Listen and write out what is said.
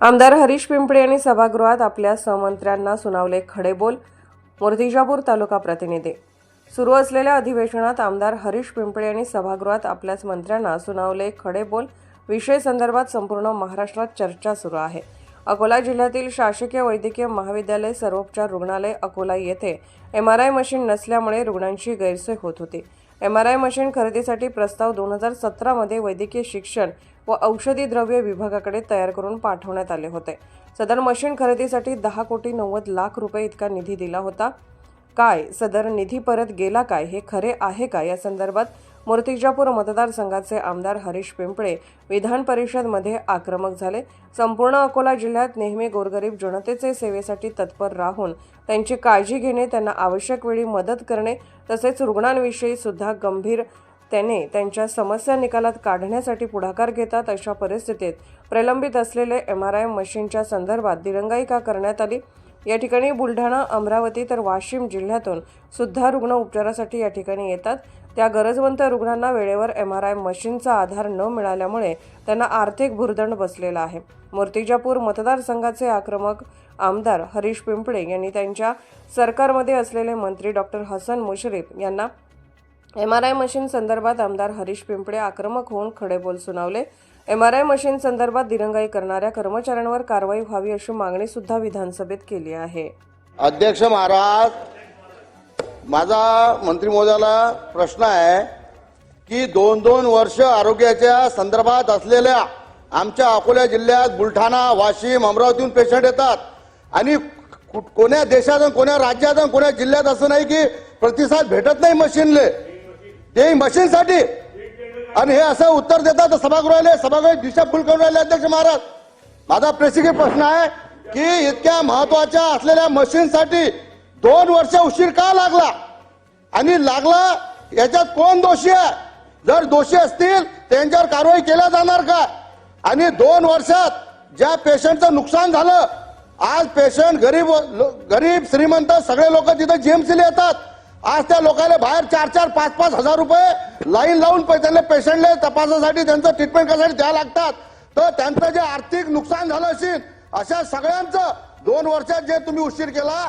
आमदार हरीश पिंपळे यांनी सभागृहात आपल्या सहमंत्र्यांना सुनावले खडेबोल मूर्तिजापूर तालुका प्रतिनिधी. सुरू असलेल्या अधिवेशनात आमदार हरीश पिंपळे यांनी सभागृहात आपल्याच मंत्र्यांना सुनावले खडेबोल विषय संदर्भात संपूर्ण महाराष्ट्रात चर्चा सुरू आहे. अकोला जिल्ह्यातील शासकीय वैद्यकीय महाविद्यालय सर्वोपचार रुग्णालय अकोला येथे एम आर आय मशीन नसल्यामुळे रुग्णांची गैरसोय होत होती. एम आर आय मशीन खरेदीसाठी प्रस्ताव दोन हजार सतरामध्ये वैद्यकीय शिक्षण व औषधी द्रव्य विभागाकडे तयार करून पाठवण्यात आले होते. सदर मशीन खरेदीसाठी दहा कोटी नव्वद लाख रुपये इतका निधी दिला होता. काय? सदर निधी परत गेला काय? हे खरे आहे का? या संदर्भात मूर्तिजापूर मतदारसंघाचे आमदार हरीश पिंपळे विधान परिषदमध्ये आक्रमक झाले. संपूर्ण अकोला जिल्ह्यात नेहमी गोरगरीब जनतेचे सेवेसाठी तत्पर राहून त्यांची काळजी घेणे त्यांना आवश्यक वेळी मदत करणे तसेच रुग्णांविषयी सुद्धा गंभीर त्याने त्यांच्या समस्या निकालात काढण्यासाठी पुढाकार घेतात अशा परिस्थितीत प्रलंबित असलेले एम आर आय मशीनच्या संदर्भात दिरंगाई का करण्यात आली? या ठिकाणी बुलढाणा अमरावती तर वाशिम जिल्ह्यातून सुद्धा रुग्ण उपचारासाठी या ठिकाणी येतात. त्या गरजवंत रुग्णांना वेळेवर एम आर आय मशीनचा आधार न मिळाल्यामुळे त्यांना आर्थिक भुर्दंड बसलेला आहे. मूर्तिजापूर मतदारसंघाचे आक्रमक आमदार हरीश पिंपळे यांनी त्यांच्या सरकारमध्ये असलेले मंत्री डॉक्टर हसन मुश्रीफ यांना एम आर आय मशीन संदर्भात आमदार हरीश पिंपळे आक्रमक होऊन खडेबोल सुनावले. एम आर आय मशीन संदर्भात दिरंगाई करणाऱ्या कर्मचाऱ्यांवर कारवाई व्हावी अशी मागणी सुद्धा विधानसभेत केली आहे. अध्यक्ष महाराज माझा मंत्री मोदाला प्रश्न आहे की दोन दोन वर्ष आरोग्याच्या संदर्भात असलेल्या आमच्या अकोला जिल्ह्यात बुलढाणा वाशिम अमरावतीहून पेशंट येतात. आणि कोण्या देशात कोण्या राज्यात कोण्या जिल्ह्यात असं नाही की प्रतिसाद भेटत नाही मशीनले. ते मशीनसाठी. आणि हे असं उत्तर देतात सभागृहाले सभागृह दिशा फुल राहिले अध्यक्ष महाराज. माझा प्रेसिडेंट प्रश्न आहे की इतक्या महत्त्वाच्या असलेल्या मशीनसाठी दोन वर्ष उशीर का लागला? आणि लागला याच्यात कोण दोषी आहे? जर दोषी असतील त्यांच्यावर कारवाई केल्या जाणार का? आणि दोन वर्षात ज्या पेशंटचं नुकसान झालं आज पेशंट गरीब गरीब श्रीमंत सगळे लोक तिथं जीएमसीला येतात. आज त्या लोकांना बाहेर चार चार पाच पाच हजार रुपये लाईन लावून त्यांना पेशंटला तपासासाठी त्यांचं ट्रीटमेंट करण्यासाठी द्यावं लागतात. तर त्यांचं जे आर्थिक नुकसान झालं असेल अशा सगळ्यांचं दोन वर्षात जे तुम्ही उशीर केला